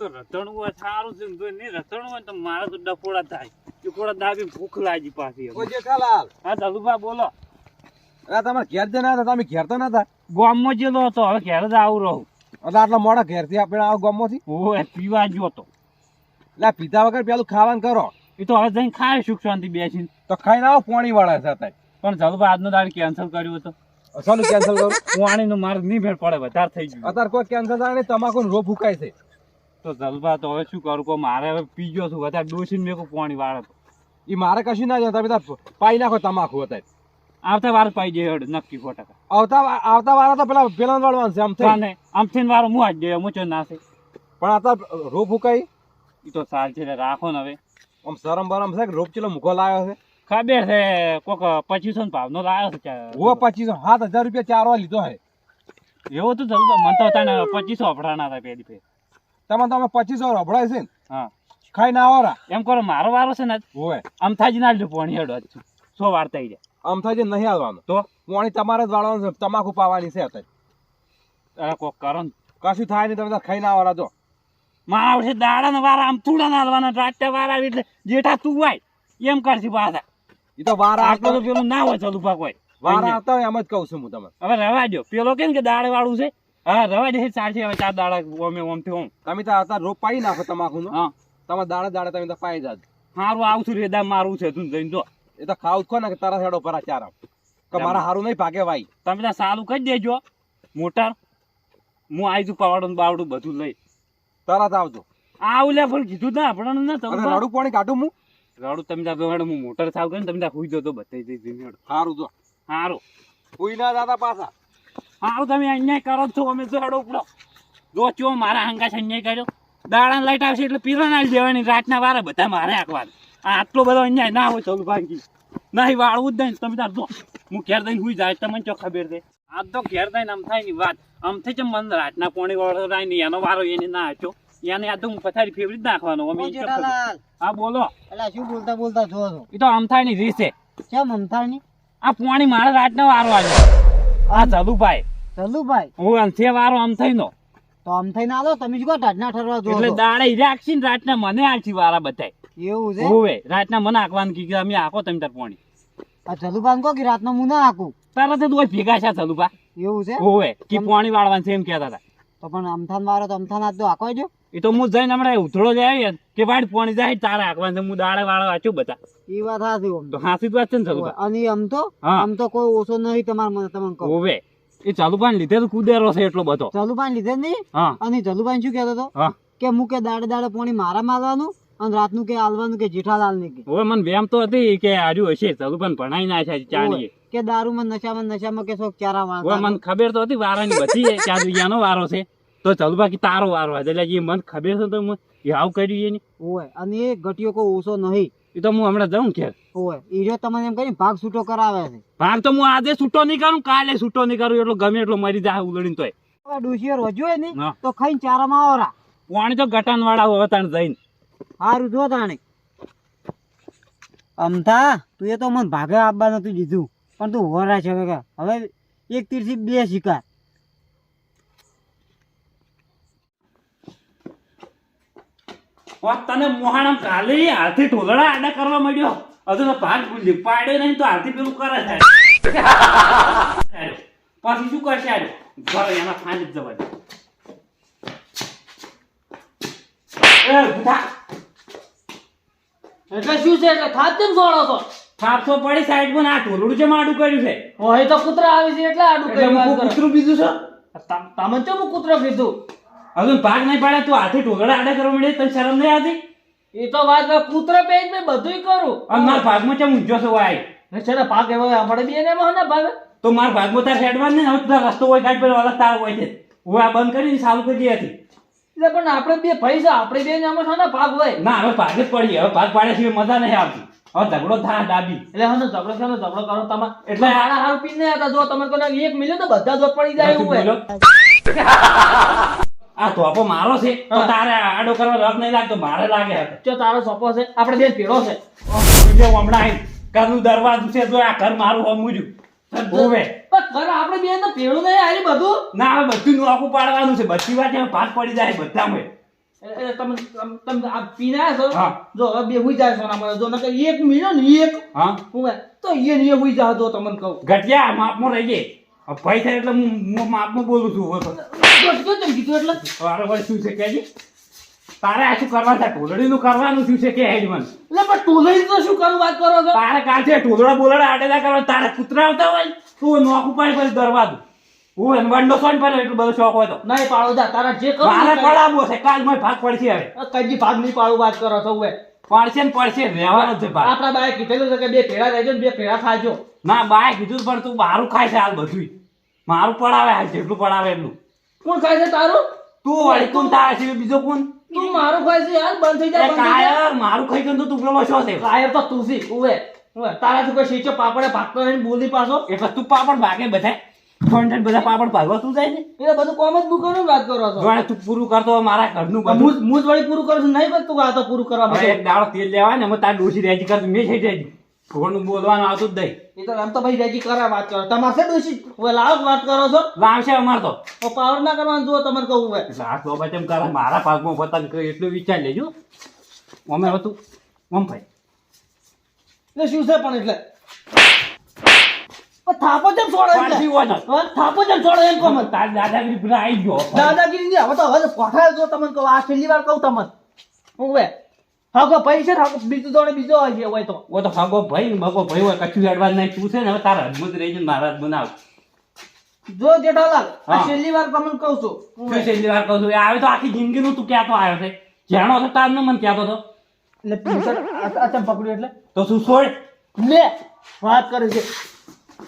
તો રતણું હોય સારું છે તો નહીં રતણું હોય તો મારે તો ડફોડા થાય. ડફોડા દાબી ભૂખ લાગી પાછી ઓ જેઠાલાલ હા દલુભા બોલો. અરે તમારે ઘેર જ ના હતા તમે ઘેર તો ના હતા? ગામમાં જેલો હતો હવે ઘેર જ આવું રહું. એટલે આટલા મોડા ઘેરથી આપણે આવો ગામમાંથી? ઓય પીવા જો તો. એટલે પીતા વગર પેલું ખાવાનું કરો. એ તો હવે જઈને ખાય સુખ શાંતિ બેસીને. તો ખાઈને આવો પાણી વાળા સાથે પણ જલુભા આજનો દાડ કેન્સલ કર્યો હતો. ચાલુ કેન્સલ કરું? નું માર્ગ નહીં ભેળ પડે વધારે થઈ ગયું. અત્યારે કોઈ કેન્સલ થાય તમાકુ રો ફૂકાય છે. તો જલભા તો હવે શું કરું? કહો મારે હવે પી ગયો છું. વધારે ડોસીને મેં કહું પાણી વાળે તો. એ મારે કશું ના જાય તમે પાઈ નાખો તમાકુ અત્યારે. આવતા વાર પાઈ જાય નક્કી સો ટકા આવતા આવતા વાળા તો પેલા પેલા વાળવાનું છે આમ થઈ. આમથી વાર હું આજ ગયો મુચો નાસે પણ અત્યારે રોપ ફૂકાઈ એ તો સાલ છે રાખો ને હવે. આમ શરમ બરમ છે કે રોપ ચેલો મૂકો લાવ્યો છે? ખબર છે કોક પચીસો ને ભાવનો લાવ્યો છે ઓ પચીસો સાત હજાર રૂપિયા ચારવા લીધો છે. એવો તો જલ્દી મને તો તને પચીસો અફડાના હતા પેલી ફેર. તમે તમે પચીસો રભડાય છે ને. હા. ખાઈને આવરા. એમ કરો મારો વારો છે ને હોય આમ થાય ના પોણી હેડો સો વાર થઈ જાય. આમ થાય નહીં આવવાનું. તો? પાણી તમારે જ વાળવાનું છે તમાકુ પાવાની છે અત્યારે. કોક કરો કશું થાય નહીં તમે ખાઈ ના આવરા જો. મારા આવશે દાડા ને વારા આમ થોડા ના હાલવાના રાત્રે વાર આવી એટલે જેઠા તું હોય એમ કરશે પાછા. એ તો વારા આટલો તો પેલું ના હોય ચલુભા હોય. વારા આવતા હોય એમ જ કહું છું હું તમે હવે રવા દો પેલો કેમ કે દાડ વાળું છે? હા રવા દે ચાલશે હવે ચાર દાડા ઓમે ઓમથી ઓમ. તમે તો રોપ પાઈ નાખો તમાકુ નો હા દાડે દાડે તમે તો પાઈ જાજો. સારું આવશું રેદા મારું છે તું જઈને જો. એ તો ખાવ ખો ને તારા હેડો પર ચાર. કે મારા હારું નહીં ભાગે ભાઈ તમે સારું કરી દેજો. મોટર હું આવી છું પાવડું બાવડું બધું લઈ. તરત આવજો. આવું લે પણ કીધું ના આપણને ના તમે રડું પાણી કાઢું હું રડું તમે ત્યાં હેડો હું મોટર સાવ કરીને તમે ત્યાં હુઈ જતો બતાવી દઈ સારું જો. સારું કોઈ ના દાદા પાછા. સારું તમે અન્યાય કરો છો અમે તો હેડો ઉપડો. જો ચો મારા હંગાશ અન્યાય કર્યો. દાડા લાઈટ આવશે એટલે પીલા ના દેવાની રાતના વારે બધા મારે આંકવાનું આટલો બધો અન્યાય ના હોય ચાલુ ભાંગી નહીં વાળવું જ નહીં તમે તાર જો હું ઘેર દઈને હુઈ જાય તમને ચો ખબર દે આ તો ઘેર દઈને આમ થાયની વાત. આમ થઈ છે મન રાતના પોણી વાળો નહીં એનો વારો એને ના આચો એને આ તો હું પથારી ફેવરી નાખવાનો અમે હા બોલો. એટલે શું બોલતા બોલતા જો છો? એ તો આમ થાયની રીસે કેમ અમથાની આ પોણી મારે રાતના વારો આવ્યો. આ ચાલુભાઈ ચલુભાઈ હું અંતે વારો આમ થઈનો. તો આમ થઈને આલો તમે કહો ઢાઢના ઠરવા જો એટલે દાડે રાખશી ને રાતના મને આલશી વારા બતાય એવું છે? હોવે રાતના મને આકવાનું કીધું અમે આકો તમે તાર પોણી. આ ચલુભાઈ કહો કે રાતનો હું ના હાકું તારા તો ભેગા છે ચાલુભા એવું છે? હોવે કે પોણી વાળવાનું છે એમ કહેતા હતા. તો પણ અમથાન વાળો તો અમથાન આજ તો આકો જો. એ તો હું જઈને હમણાં ઉથળો લઈ આવી કે ભાઈ પોણી જાય તારે આકવાનું છે હું દાડે વાળો વાંચું બધા. એ વાત આમ તો હાસી જ વાત છે ને અને આમ તો આમ તો કોઈ ઓછો નહીં તમારે મને તમને કહો. હોવે. એ ચાલુભાઈ લીધે કુદેરો છે એટલો બધો. ચાલુભાઈ લીધે નહીં? અને ચાલુભાઈ શું કેતો હતો? કે હું કે દાડે દાડે પોણી મારા મારવાનું અને રાતનું કે આલવાનું કે જેઠાલાલ ને કે. હવે મને વેમ તો હતી કે આજુ હશે ચાલુભાઈ ભણાઈ ના છે ચાણીએ કે દારૂમાં નશામાં નશામાં કે શોખ ચારા વાળા મને ખબર તો હતી વારાની બધી ચાર યાનો વારો છે. તો ચાલુભાઈ કે તારો વારો હતો એટલે એ મને ખબર છે તો હું યાવ કર્યું એની. ઓય અને એ ગટિયો કોઈ ઓછો નહીં. એ તો હું હમણાં જાઉં કે હોય તમને એમ કરીને ભાગ છૂટો કરાવે છે. ભાગ તો હું આજે છૂટો નહીં કરું કાલે છૂટો નહીં કરું એટલો ગમે એટલો મરી જાય ઉલડીને તોય. હવે ડોશીઓ રોજ્યો હોય ને તો ખાઈને ચારામાં આવરા પાણી તો ગટાન વાળા હવે તાણ જઈને. સારું જો તાણે. અમથા તું એ તો મને ભાગે આપવા નતું દીધું પણ તું હોરા છે હવે હવે એક તીરથી બે શિકાર. તને મોહાણમ કાલે હાલથી ઢોલડા આડા કરવા માંડ્યો. હજુ તો ભાગ ભૂલી પાડ્યો નહીં તો હાલથી પેલું કરે છે. પછી શું કરશે આડ્યો ઘર એના ફાંદ જ જવા એટલે શું છે? એટલે થાત કેમ સોળો છો? થાપસો પડી સાઈડ પણ આ ઢોલડું છે આડું કર્યું છે. હોય તો કૂતરા આવી છે એટલે આડું કર્યું. કૂતરું બીજું છે તમ- ચમ કૂતરો કીધું? હજુ ભાગ નહીં પાડે તું હાથે ઢોલડા આડા કરવા મળે તને શરમ નહીં આવતી? એ તો વાત પુત્ર પેજ મેં બધુંય કરું. અને મારા ભાગમાં ચમ ઊંઝો છો વાય ને છે ને ભાગ એવો આપણે બી એને એમાં ભાગ તો મારા ભાગમાં તાર હેડવાન ને હવે તારો રસ્તો હોય ગાડી પર વાળા તાર હોય છે. હું આ બંધ કરીને સારું કરી દી હતી. એટલે પણ આપણે બે ભાઈ છે આપણે બે આમાં છે ને ભાગ હોય. ના હવે ભાગ જ પડી હવે ભાગ પાડે છે મજા નહીં આવતી. હવે ઝઘડો થા ડાબી. એટલે હનો ઝઘડો ને ઝઘડો કરો. તમે એટલે- આડા હારા હારું પીને હતા જો તમે કોને એક મિલ્યો તો બધા જોત પડી જાય એવું હોય. આ ધોપો મારો છે તો તારે આડો કરવા રગ નહીં લાગતો મારે લાગે જો તારો સોપો છે આપણે બે ભેળો છે. જો હમણાં આઈ ઘરનું દરવાજું છે તો આ ઘર મારું હોવે પણ ઘર આપણે બે તો ભેળું નહીં આલી બધું? ના હવે બધું નું આખું પાડવાનું છે બધી વાત ભાગ પડી જાય બધામાં. એટલે એટલે તમે તમે- આ પીના છો? જો હવે બે હુઈ જાય સોનામાં જો નકર એક મિલ્યો ને એક. હા. તો એ ને હુઈ જાય જો તમને કહું. ઘટિયા માપમાં રહી જાય થાય પૈસા એટલે હું માપમાં બોલું છું તેમ કીધું એટલે. વારે વારે શું છે કહેજે તારે આ શું કરવા છે? ટોલડીનું કરવાનું શું છે કે હેજ મને એટલે પણ ટોલડી તો શું કરું વાત કરો છો? તારે કાલ છે ટોલડા બોલડા આડેલા કરવા તારે કૂતરા આવતા હોય? તું નોખું ઉપાડી પછી દરવાજો. હું વંડો સોન પડે એટલું બધો શોખ હોય તો. નહીં પાડો જા તારા જે કરું મારે પડાવો છે કાલ મને ભાગ પડશે હવે. કઈ ભાગ નહીં પાડું વાત કરો છો હવે પડશે ને પડશે રહેવાનો છે ભાગ. આપણા બાએ કીધેલું છે કે બે ભેળા રહેજો ને બે ભેળા ખાજો. ના બાય કીધું પણ તું બહારું ખાય છે હાલ બધું મારું પડાવે હાલ જેટલું પડાવે એટલું. કોણ ખાય છે તારું? તું વળી કોણ તારે છે બીજો કોણ? તું મારું ખાય છે યાર બંધ થઈ જાય કાયર મારું ખાઈ ગયું તો તું પેલો શું છે કાયર તો તું સી ઉવે તારા તું કોઈ શીચો પાપડે ભાગતો રહીને બોલી પાછો. એટલે તું પાપડ ભાગે બધા કોન્ટેન્ટ બધા પાપડ ભાગવા તું જાય છે? એ બધું કોમ જ બુકવાનું વાત કરો છો? જોણે તું પૂરું કરતો મારા ઘરનું બધું. હું હું જ વળી પૂરું કરું છું નહીં પણ તું આ તો પૂરું કરવા એક દાડો તેલ લેવાય ને એમાં તાર ડોસી રેજી કરતું મેં થઈ રેજી થોડું બોલવાનું આવતું જ નહીં. એ તો આમ તો ભાઈ રેજી કરા વાત કરો તમારે છે ડોશી? હવે લાવ વાત કરો છો? લાવશે અમાર તો. હવે પાવર ના કરવાનું જુઓ તમને કહું હવે. એટલે આ તો બચમ કરે મારા ભાગમાં પતંગ એટલું વિચાર લેજો. અમે હતું. ઓમ ભાઈ. એટલે શું છે પણ એટલે? થાપો જેમ છોડે એટલે? પાછી હોય ને. હા, થાપો જેમ છોડે એમ કહો દાદાગીરી આવી ગયો. દાદાગીરી હવે તો હવે પઠાય જો તમને કહું આ છેલ્લી વાર કહું તમને. હું હવે ભાઈ છે થાકો બીજું દોડે બીજો છે હોય તો. ઓ તો ફગો ભાઈ ને મગો ભાઈ હોય કચ્છું એડવાન્સ નહીં તું છે ને હવે તારા હદમત રહી છે મારા બનાવ જો જેઠાલાલ આ છેલ્લી વાર તમને કહું છું. શું છેલ્લી વાર કહું છું? આવે તો આખી જિંદગીનું તું ક્યાં તો આવ્યો છે? જાણો તો તારનો મને ક્યાં તો એટલે પીસર આ આ ચમ પકડ્યું એટલે? તો શું છોડ લે વાત કરે છે.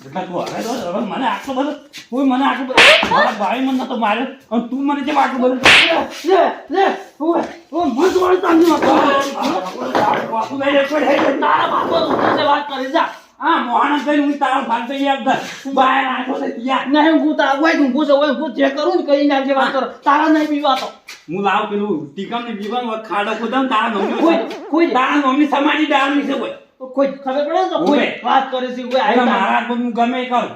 એટલે તું હવે તો હવે મને આટલું બધું કોઈ મને આટલું બધું મારા ભાઈ મને નતો માર્યો અને તું મને કેમ આટલું બધું લે લે હું હું ભૂત વાળી વાર હેડ. તારા બાપો તું વાત કરે જા આ મોહન કઈ હું તારો ભાગ તો યાદ કર બહાર આખો છે ત્યાં નહીં હું તા હોય હું પૂછે હોય હું જે કરું ને કરી નાખજે વાત કરો તારા નહીં પીવા તો હું લાવ પેલું ટીકમ ને બીવાન ખાડો ખોદામ તારા નોમી કોઈ કોઈ તારા નોમી સમાજી ડાળની છે કોઈ કોઈ ખબર પડે ને તો કોઈ ઉભે. વાત કરે છે કોઈ આઈ મારા બધું ગમે કર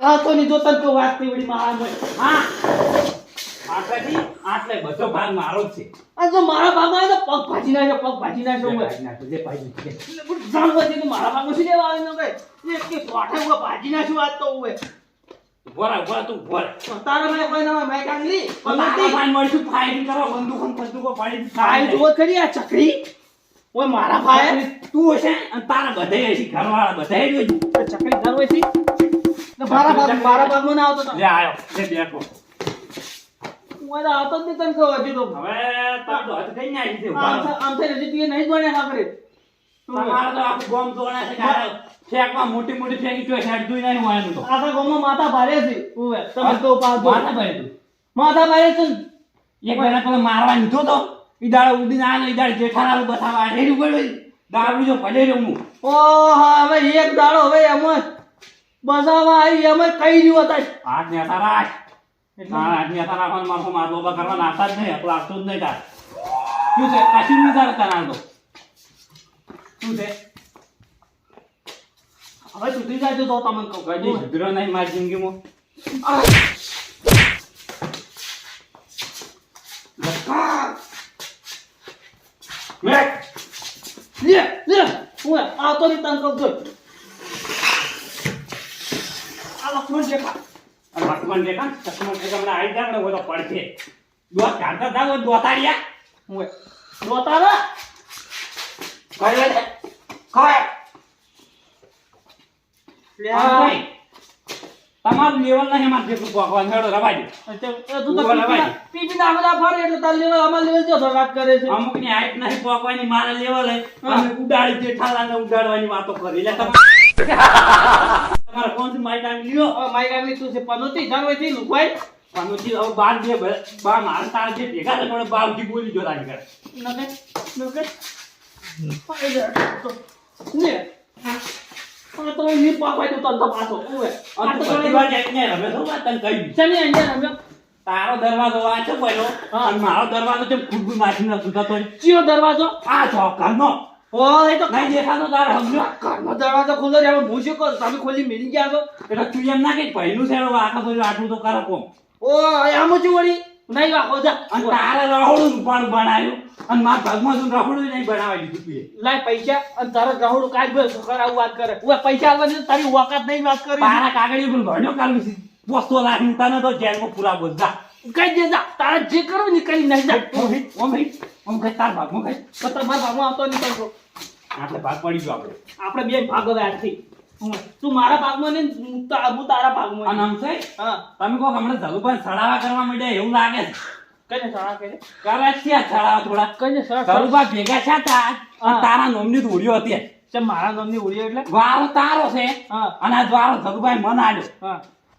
આ તો ની જોતા તો વાત થઈ વળી મારા હા. આટલેથી આટલે બધો ભાગ મારો જ છે. આ જો મારા ભાગમાં આવે તો પગ ભાજી નાખ્યો પગ ભાજી નાખ્યો જે જે ભાજી નાખો, એટલે બધું જાણ વધી તો મારા ભાગમાં શું લેવા આવે એક કે કોઠે હું ભાજી નાખ્યું આજ તો ઊભો રહે, તું ઊભો રહે. તારા મેં કોઈ ના મેં કાંગલી તારા ભાઈ મળીશું, ફાઈન કરો બંદૂકો બંદૂકો પાડી ફાઈલ જુઓ ખરી આ ચકરી. ઓય મારા ફાઈલ તું હશે અને તારા બધાય હશે, ઘરવાળા બધાય જ હોય. ચકરી ઘર હોયથી મારા ભાગ મારા ભાગમાં ના આવતો લે આયો, લે બેઠો. હું આવતો જ નહીં તને કહું હજી તો. હવે તારો તો હદ કઈ ના આવી આમ રહો. છે- આમ થઈ હજી તું નહીં જ ભણ્યા તમારે તો આખું ગામ જોવાના છે ફેંકમાં મોટી મોટી ફેંકી હોવાનું તો. આખા ગામમાં માથા ભારે છે. ઉવે તમે તો માથા ભારે તું. માથા ભારે છે. એક મહિના પેલા મારવા નીધો તો ઈ દાડો ઉડીને આનો ઈ દાડો જેઠાલાલ બતાવવા હેરી પડ્યો દારૂ જો ભલે રહ્યો હું. ઓહો હવે એક દાડો હવે એમાં બસાવા આવી એમાં કઈ રહ્યું હતા હાથ નેતા તારા હાથ તારા રાખવાનું મારો મારો બાબા કરવા નાતા જ નહીં આપણો આવતો જ નહીં તાર. શું છે? કશું નહીં તારે તારા તો? શું છે? હવે સુધી જાય તો તમને કહું. કઈ સુધરો નહીં મારી જિંદગીમાં. લે લે હે આ તો તને કહું છું આ લક્ષ્મણ દેખા લક્ષ્મણ રેખા લક્ષ્મણ રેખા મને આવી જાય ને તો પડશે દોત કાઢતા હતા દોતાડ્યા ઉવે જોતારા કઈ લે કઈ લે હા તમારું લેવલ નહીં અમારે જેટલું ભગવાન હેડો રવા તું તો પીપી ના બધા ફરે એટલે તાર લેવલ અમાર લેવલ જો વાત કરે છે. અમુકની હાઈટ નહીં પકવાની મારા લેવલ હે. તમે ઉડાડી જેઠાલાને ઉડાડવાની વાતો કરી. લે તમે તમારે કોણ માઈક આવી લ્યો માઈક માઈ કાગલી તું છે? પનોતી જાનવે થી લુકવાય પનોતી હવે બાર જે બા માર તાર જે ભેગા છે પણ બારથી બોલી જો રાજ કરે નકે નકે પાઈ જા તો ને આ તો ની પાપાઈ તો પાછો ઉવે આ તો તું બધી વાર જાય ને રમે છો વાત તને કહી ચલી અંજર અમે તારો દરવાજો વાંચો પહેલો હા. અને મારો દરવાજો છે ખુરબુ નાખીને સુધા તો ચિયો દરવાજો? આ છો ઘરનો. ઓ એ તો નહીં દેખાતો તારે સમજો? ઘરનો દરવાજો ખુલ્લો રે હું શું કરું તમે ખોલી મેલી ગયા છો? એટલે તું એમ ના કે પહેલું છે આખા બધું આટલું તો કરો કોમ. ઓ આમ જ વળી? નહીં વાગો જા. અને તારે રહોડું પણ બનાવ્યું અને મારા ભાગમાં તું રહોડું નહીં બનાવી દીધું તું લાય પૈસા અને તારા રાહુલ કાઢ બોલ છોકરા આવું વાત કરે. ઓય પૈસા આલવાની તો તારી વાકાત નહીં વાત કરી. તારા કાગળી પણ ભણ્યો કાઢું છે પોસ્તો લાખની તને તો જેલમાં પૂરા બોધા કઈ દે જા. તારા જે કરો ને કરી નહીં જા. ઓમ ભાઈ ઓમ ભાઈ ઓમ કઈ તાર ભાગમાં કઈ તો તમારા ભાગમાં આવતો નહીં કરતો આટલે ભાગ પડી ગયો આપણે. આપણે બે ભાગ આજથી હું- તું મારા ભાગમાં ને હું તારા ભાગમાં અને આમ છે? તમે કહો હમણાં ધલુભાઈ સડાવા કરવા માંડ્યા એવું લાગે છે? કઈ શાળા કરે? કરે છે સડાવા થોડા. કઈ શાળા ધલુભાઈ ભેગા છે તા તારા નોમની ધોળીઓ હતી. છે મારા નામની ઉડી એટલે? વારો તારો છે. અને આ વારો ધલુભાઈ મન આલ્યો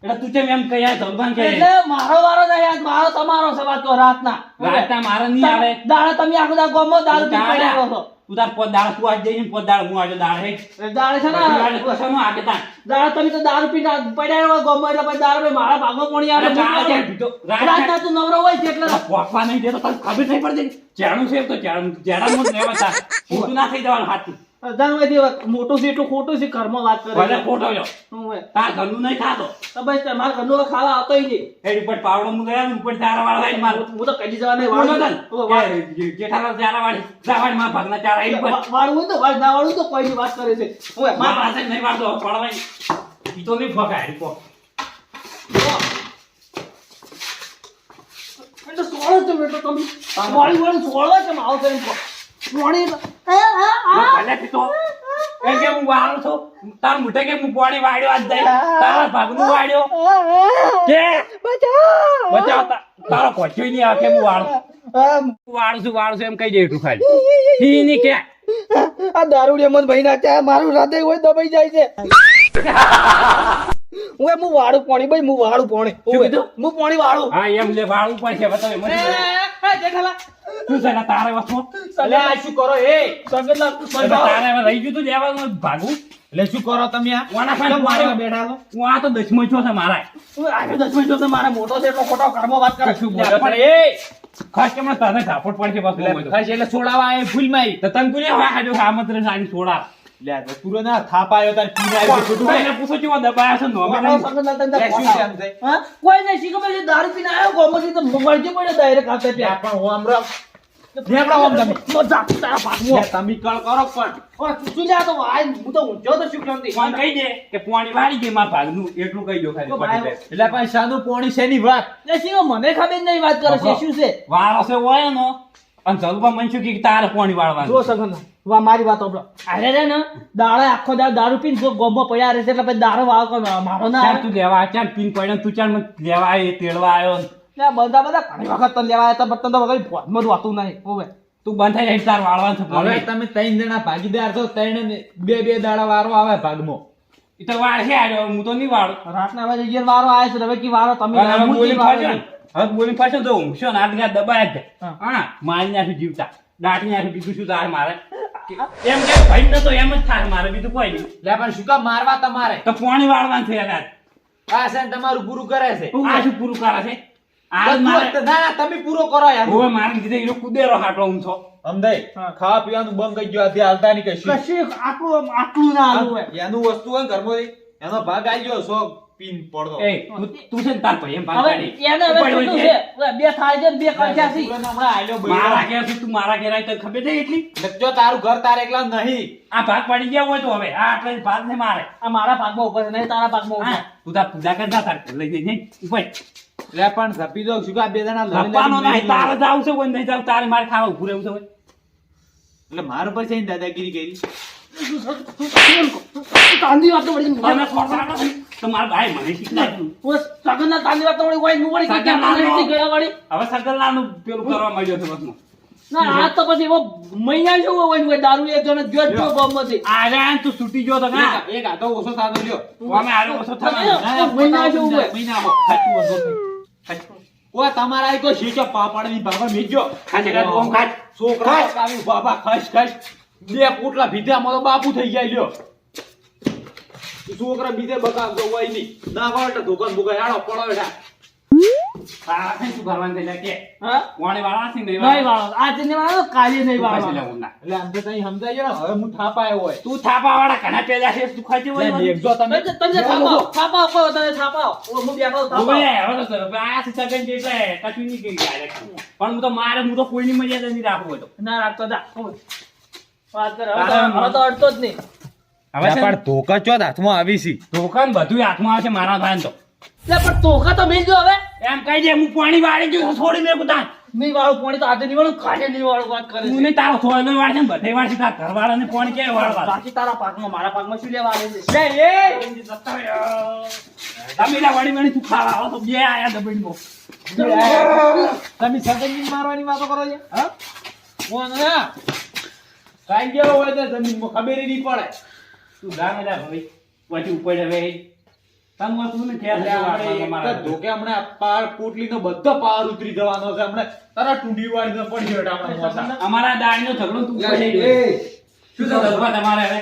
એટલે તું કેમ એમ કહ્યા ધલુભાઈ કહે? એટલે મારો વારો નહીં આજ મારો તમારો છે વાત તો રાતના. રાતના મારો નહીં આવે. દાડા તમે આખો દાડો ગોમો દારૂ પી પડ્યા છો તું તાર પોત દાળ તું આજ જઈને પોત દાળ હું આજે દાળ હે. દાડે છે પછી દાળ ને કશાનું આગે તાર. દાડા તમે તો દારૂ પીને પડ્યા હોય ગામમાં એટલે પછી દારૂ ભાઈ મારા ભાગો પોણી આવે દાળ? રાત ના તું નવરો હોય એટલે પોકવા નહીં દેતો તને ખબર નહીં પડતી. જેણું છે તો જેણું જેણામાં જ રહેવા તાર. ખોટું ના થઈ જવાનું હાથથી. જાણવાથી મોટું છે એટલું ખોટું છે ઘરમાં વાત કરે ભલે ખોટો લ્યો તાર ઘરનું નહીં ખાતો. તો બસ તમારા ઘરનું ખાવા આવતો ય નહીં. એ ઉપર પાવડો હું ગયા ઉપર ચારા વાળા આવીને મારું. હું તો કદી જવા નહીં વાળું. તો વાળ- કે જેઠાલાલ ચારા વાળી જાવાડી માં ભાગના ચારા આવી ઉપર. વાળું તો વાળ ના વાળું તો કોઈની વાત કરે છે. હું મારા પાસે નહીં વાળતો પડવાય. ઈ તો નહીં ફકાય ઈ ફોક. એટલે સોળો છે તો તમે વાળી વાળી સોળો છે કહો. એ, આ. ભલે કે હું વાળું છું. તાર મુઠે કે હું પોણી વાળ્યો આજ જાય. તારા ભાગનું વાળ્યો. કે? બચાવ. તા- તારો પહોંચ્યો નહીં આવે કે હું વાળું. વાળું છું વાળું છું એમ કહી દે એટલું ખાલી. ઈ કે આ દારૂડિયા મન ભાઈ નાખ્યા મારું રાતે હોય દબાઈ જાય છે. હું એમ હું વાળું પાણી ભાઈ હું વાળું પાણી. શું કીધું? હું પાણી વાળું. હા એમ લે વાળું પડશે છે બતાવે મને એ, એ, તારે વસ્તુ? આ શું કરો? એ સગનલાલ, તું એટલે સંભાળ. તારે રહી ગયું તું લેવાનું ભાગું. એટલે શું કરો તમે આ? બેઠા? હું તો દસમો છો છે મારા તું મારા મોટો છે એટલો ખોટો કર્મો વાત કરે. શું બોલે પણ એ ખાસ કેમ તને ઝાપટ પડશે બસ એટલે છોડાવા આયા ભૂલ મારી તો તને કોને હવે હાજો આમંત્રણ સાની છોડા ના તાર પીને પૂછો કેવો દબાયા છે નોમે શું છે? કોઈ નહીં શીખો દારૂ પીને આવ્યો તો મરજી પણ હું હમણાં નેવડા આમ તમે મજા તારા લે, તમે કળ કરો પણ. ઓય, તું શું તો વાય, હું તો ઊંઝો તો શું શાંતિ. ફોન કહી દે કે પોણી વાળી ગઈ મારા ભાગનું. એટલું કહી દો ખાલી. એટલે પણ શાનું પોણી શેની વાત? શીખો, મને ખબર નહીં વાત કરે છે શું છે? વાળ હશે હોય એનો. અને જલપા મનસું કે તારે પોણી વાળવાનું જો સગન. વા મારી વાત સાંભળો. અરે રે ને દાડે આખો દાડો દારૂ પીને જો ગોમમાં પડ્યા રહેશે એટલે પછી દારૂ વાળો? મારો ના. તું લેવા ચાલ પીન પડ્યો તું ચાલ મને લેવા આવ્યો તેડવા આવ્યો લે, બધા બધા ઘણી વખત તને લેવા આવ્યા પણ તો વગર ફોનમાં વાતું નહીં ઓવે તું બંધ થઈ જાય તાર વાળવા છે હવે. તમે ત્રણ જણા ભાગીદાર છો ત્રણ ને બે બે દાડા વારો આવે ભાગમાં. એ તો વાળ છે આવ્યો હું તો નહીં વાળું. રાતના વાજે અગિયાર વારો આવે છે હવે કી વારો તમે બોલી ને, હવે બોલી ફાડશો ને તો ઊંઘશો ને આ દબાય જ. હા. મારી નાખ્યું જીવતા. દાટી નાખ્યું બીજું શું તાર મારે. એમ કે ભાઈ તો એમ જ થાય મારે બીજું કોઈ નહીં. લે પણ શું કામ મારવા તમારે? તો પોણી વાળવાનું છે યાર. આ છે ને તમારું પૂરું કરે છે. આ શું પૂરું કરે છે? આ મારે ના ના, તમે પૂરો કરો યાર. હવે મારે કુદેરો હાટલો હું છો અમદાઈ ખાવા પીવાનું બંધ કરી ગયો આથી હાલતા નહીં કશું. કશી આટલું આટલું ના હોય. એનું વસ્તુ હોય ને ઘરમાં એનો ભાગ આવી ગયો સો પીન પડતો એ તું- તું છે ને તાર ભાઈ એમ ભાગ હવે એને હવે શું છે. બે થાય છે બે કળજા છે હમણાં આલ્યો મારા ઘેરથી તું મારા ઘેર આવી તો ખબર છે એટલી જો તારું ઘર તારે એકલા નહીં આ ભાગ પાડી ગયા હોય તો હવે આ આટલે ભાગ ને મારે આ મારા ભાગમાં ઉપર નહીં તારા ભાગમાં હા, ઉપર તું તાર પૂજા કરતા તાર લઈ જઈ ઉપર લે પણ ઝપી દો શું કે આ બે જણા લઈ લડીને નહીં તારે જાવ છે કોઈ નહીં જાવ તારે મારે ખાવા ઉભું રહેવું છે. એટલે મારા પર છે ને દાદાગીરી કરી કાંદી વાત તો વળી તમે ખોટા નથી. ભાઈ મને શીખવાડ્યું. ઓય, સગનના તાંદી વાત વળી કોઈ નું વળી કે ક્યાં તાંદી ગયા વળી હવે સગનલાલનું પેલું કરવા માંડ્યો છે બસમાં. ના આ તો પછી એવો મહિના જેવો હોય ને દારૂ એક જણ જો જો ગામમાંથી. આ તું છૂટી ગયો તો ના એક- એક હાથો ઓછો થતો લ્યો અમે આરો ઓછો થવાનો. ના, ના, હોય. મહિનામાં. ખાતું વધો નહીં. તમારા અહીં કોઈ શીખો પાપડની બાબા મીજો તું છોકરા બાબા ખસ ખસ બે પોટલા ભીધા મારો બાપુ થઈ જાય લ્યો છોકરા બીજે બકા હોય નહીં. ના એટલે ધોકન ભૂકા હેડો પડો બેઠા પાણી વાળા વાળો? વાળો. વાળો હું થાપા આવ્યો હોય. તું વાળા મારે હું તો કોઈની મર્યાદા નહીં રાખવું તો. ના રાખતો જા. વાત કર તો- હવે તો અડતો જ નહીં. હવે છે ધોકા ચોથ હાથમાં આવી છે? ધોકા ને બધું હાથમાં આવશે મારા ભાઈ તો. પણ ધોકા તો મેલ હવે. એમ કહી દે હું પાણી વાળી ગયું છોડી મેં કુદાન નહીં વાળું પાણી તો આજે નહીં વાળું કાલે નહીં વાળું વાત કરે તું છે. ને તારો થોડો વાળશે ને બધે વાળશે તારા ઘરવાળાને પાણી ક્યાં વાળવા? બાકી તારા પાકમાં મારા પાકમાં શું લેવા આવે છે? લે એ! તમે વાળી વાળી તું ખાવા આવો તો બે આયા દબડીમાં તમે સગનજી મારવાની વાતો કરો છો? હા? કોણ હા કાઈ ગયો હોય તો જમીનમાં ખબર નહીં પડે. તું જા મેલા ભાઈ પછી ઉપર હવે. તમ તું ને ઠેર ધોકે હમણાં પાર બધો પાર ઉતરી જવાનો છે. હમણાં તારા ટુંડી વાળી પડી ગયો આપણે મોસા અમારા દાળનો ઝઘડો તું ઉપર શું છે દસવા તમારે હવે?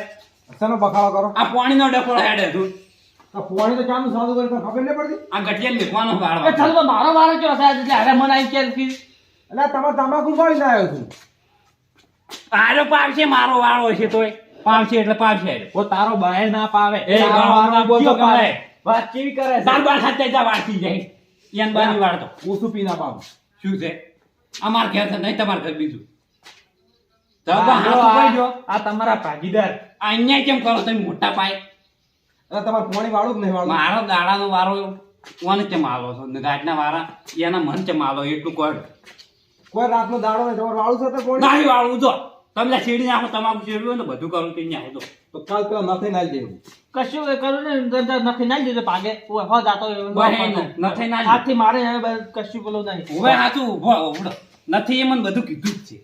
શેનો બખાડો કરો. આ પાણીનો ડફો હેડે હતું આ પોણી તો ચાલુ સાદું કરી ખબર નહીં પડતી? આ ગઠિયા મેકવાનો એ વાળવા ચાલ તો મારો વારો કયો સાહેબ એટલે હવે મને આઈ કેમ કી. એટલે તમારે તમાકુ પાડી આવ્યો છું. આરો છે મારો વાળો છે તોય. પાવશે એટલે પાવશે ઓ તારો બાય ના પાવે એ તારો બોલતો કયો વાત કેવી કરે છે? બાર બાર સાથે જા વાટી જાય યાન બાની વાળતો. ઓછું પીના પાવ શું છે? અમાર ઘેર છે નહીં તમાર ઘર બીજું. તો આ બા જો હાથ ઉપાડી જો આ તમારા ભાગીદાર. આ અન્યાય કેમ કરો તમે મોટા પાય? અરે તમારે પોણી વાળું જ નહીં વાળું? મારો દાડાનો વારો કોને કેમ આલો છો? ને ગાડના વારા એના મન કેમ આલો એટલું કર કોઈ રાતનો દાડો નહીં તમારે વાળું છે તો કોણ નહીં વાળું જો. તમે શેડી નાખો તમાકુ શેડ્યું ને બધું કરું તે નાખો તો. તો કાલ તો નથી નાલી દેવું. કશું એ કરું ને અંદર નખી નાખી દીધો પાગે હું હો જાતો નથી ના હાથથી મારે કશું બોલો નહીં. હવે હાથું ઊભો ઊભો. નથી એ મને બધું કીધું જ છે.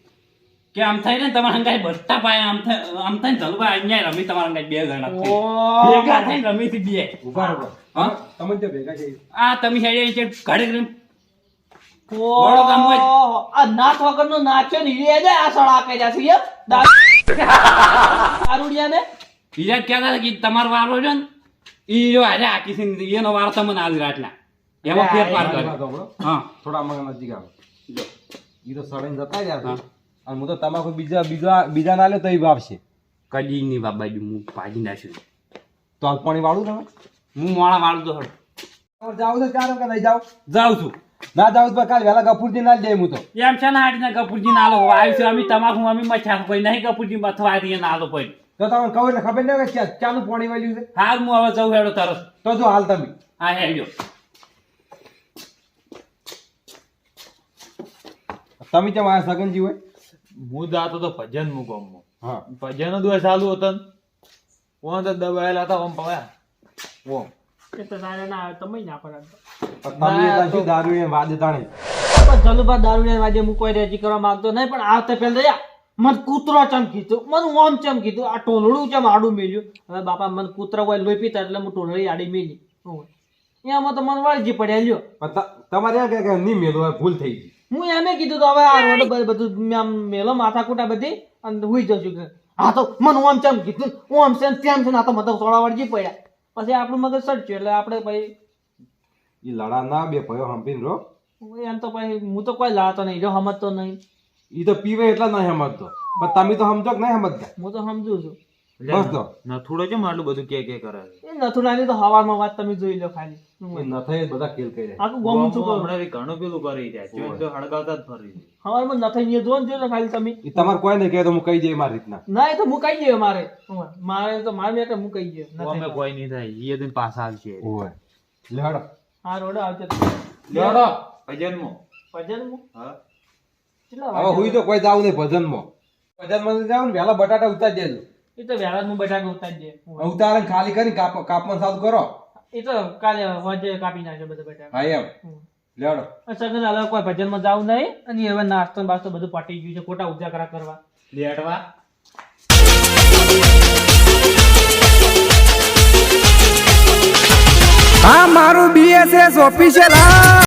કે આમ થાય ને તમારા હંગાઈ બધા પાય આમ થાય આમ થાય ને જલુભાઈ અહીંયા રમી તમારા હંગાઈ બે જણા ભેગા થઈને રમી થી બે ઊભા ઊભા હા? તમે ભેગા છે આ તમે હેડે છે ઘડે કરીને ઓહો, બડો વગર નો નાચ્યો ને એ જ આ સળા આપે છે એમ? દારૂડિયા ને બીજા કહેતા હતા કે તમારો વારો છે ને એ જો આજે આખી છે એનો વારો તમને આજ રાતના એમાં ફેરફાર કરે હા થોડા મને નજીક આવો જો એ તો સળઈને જતા રહ્યા હા. અને હું તો તમાકુ બીજા બીજા બીજા ના લે તો એ વાપશે કદી ની બાબાજી હું ભાજી નાખ્યું તો પાણી વાળું તમે હું મોડા વાળું તો તમારે જાવ છે કે નહીં જાવ જાઉં છું ના જાવ તો કાલ વહેલા ગફુરજી ના જાય હું તો. એમ છે ને હાડીના કપૂરજી નાલો આવી છે અમે તમાકુ અમે મચ્છા કોઈ નહીં કપૂરજી મથવા ના લો પડી. તો તમને કહું એટલે ખબર નહીં કે ચાનું પાણી વાળ્યું છે? હાલ હું હવે જઉં હેડો તરસ. તો જો હાલ તમે. હા હેડ્યો તમે કેમ આયા સગનજી હોય? હું જાતો તો ભજન મુ ગામમાં હા. ભજન દુઆ ચાલુ હતો ઓ તો દબાયેલા હતા ઓમ પવાયા ઓમ. એ તો તારે ના આવે, તમે ના પડાવતો. તમે ત્યાં દારૂ એ વાદ તાણે? પણ જલુભા દારૂડિયા વાજે હું રેજી કરવા માંગતો નહીં પણ આ વખતે પહેલા યા, મને કૂતરો ચમ કીધું મને ઓમ ચમ કીધું આ ટોલડું ચમ આડું મેલ્યું. હવે બાપા મને કૂતરો હોય લોહી પીતા એટલે હું ટોલડી આડી મેલી. હોવે. એમાં તો મને વાળજી પડ્યા લ્યો. તમારે કે કે નહીં મેલો ભૂલ થઈ ગઈ. હું એમ કીધું તો હવે આ રોડ બધું આમ મેલો માથાકૂટા બધી અને હુઈ જશું કે હા તો મને ઓમ ચમ કીધું ઓમ છે તેમ છે આ તો મતલબ થોડા વળજી પડ્યા. પછી આપણું મગજ સડચ્યું એટલે આપણે પછી ઈ લડા ના બે ભયો હંપીને રો એમ તો પછી હું તો કોઈ લાવતો નહીં જો સમજતો નહીં. ઈ તો પીવે એટલા નહીં સમજતો પણ તમે તો સમજો કે નહીં સમજતા? હું તો સમજુ છું. બસ તો. નથુડો કેમ આટલું બધું કે કે કરે છે? એ નથુડાની તો હવારમાં વાત તમે જોઈ લો ખાલી. એ ન થાય એ બધા ખેલ કરી આખું ગોમ કરું? હમણાં ઘણું પેલું કરી જાય જોઈને તો હળગાવતા જ ફરી હવામાં નથઈ ને જો ને જોઈ લો ખાલી તમે. તમારે કોઈ નહીં કહે તો હું કહી દઈએ મારી રીતના. ના એ તો મુકાઈ જાય મારે. હોવે. મારે તો મારે એટલે મુકાઈ જાય અમે કોઈ નહીં થાય. ઈ દિન પાછા આવશે. ઓય લેડો હા રોડ આવશે રોડો. ભજનમાં. ભજનમાં? હા. હવે હુઈ તો કોઈ જાવ નહીં ભજનમાં. ભજનમાં જાવ ને વહેલા બટાટા ઉતાર દેજો. એ તો વહેલા હું બટાકા ઉતારી દે. ઉતારણ ખાલી કરી કાપ કાપમાં સાદું કરો. એ તો કાલે વજે કાપી નાખજો બધા બટાટા હા એમ. લેડો સગન અલગ કોઈ ભજનમાં જાવ નહીં અને હવે નાસ્તો ને બાસ્તો બધું પટી ગયું છે ખોટા ઉજાગરા કરવા. લેટવા આ મારું બીએસએસ ઓફિશિયલ